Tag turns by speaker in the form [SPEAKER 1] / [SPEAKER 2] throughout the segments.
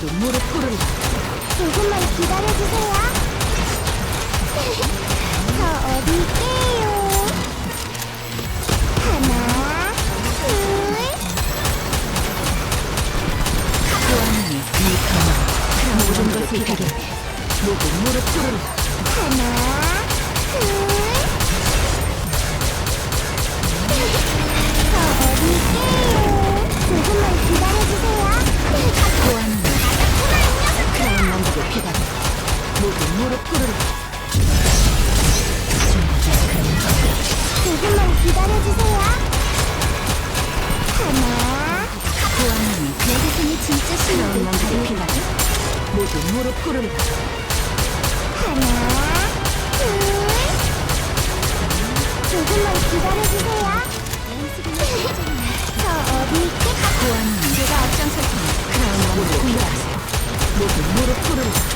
[SPEAKER 1] 모두 무릎 꿇으라. 조금만 기다려주세요. 저
[SPEAKER 2] 어디
[SPEAKER 1] 있게요? 하나, 둘,
[SPEAKER 2] 교황님이
[SPEAKER 1] 이 강화
[SPEAKER 2] 모든
[SPEAKER 1] 것을
[SPEAKER 2] 이기겠네. 모두 무릎 꿇으라.
[SPEAKER 1] 하나, 무릎 꿇으라. 조금만 기다려주세요. 하나.
[SPEAKER 2] 고아님, 내 가슴이 진짜 싫어온 남자의 필라도 모두 무릎 꿇으라.
[SPEAKER 1] 하나. 둘. 조금만 기다려주세요. 저 어디 있게?
[SPEAKER 2] 고아님,
[SPEAKER 1] 제가
[SPEAKER 2] 앞장설
[SPEAKER 1] 테니
[SPEAKER 2] 크라운 왕을 공격하세요. 모두 무릎 꿇으라.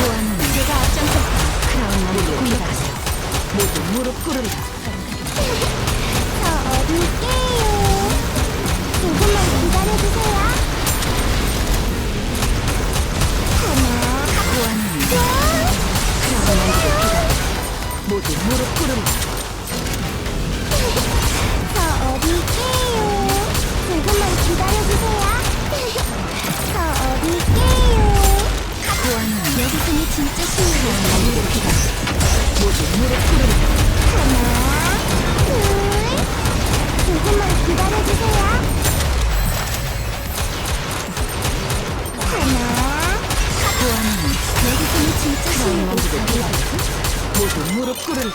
[SPEAKER 2] 제가 테니 그런 맘들이 필요하세요. 모두 무릎 꿇으리라.
[SPEAKER 1] 저 어디 있게요? 조금만 기다려주세요. 하나, 둘.
[SPEAKER 2] 그런 맘들이 필요하세요 모두 무릎 꿇으리라
[SPEAKER 1] 가슴이 진짜
[SPEAKER 2] 맘들이 필요하세요 모두 무릎 꿇으리라
[SPEAKER 1] 하나, 둘. 조금만 기다려주세요. 하나,
[SPEAKER 2] 보아하니
[SPEAKER 1] 내 가슴이 진짜
[SPEAKER 2] 필요하세요 모두 무릎 꿇으리라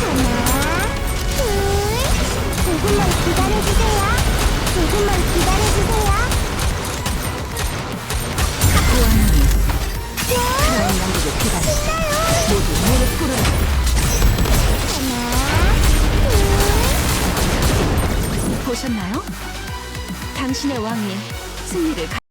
[SPEAKER 1] 하나, 둘. 조금만 기다려주세요. 조금만 기다려주세요.
[SPEAKER 2] 보셨나요? 당신의 왕이 승리를 가...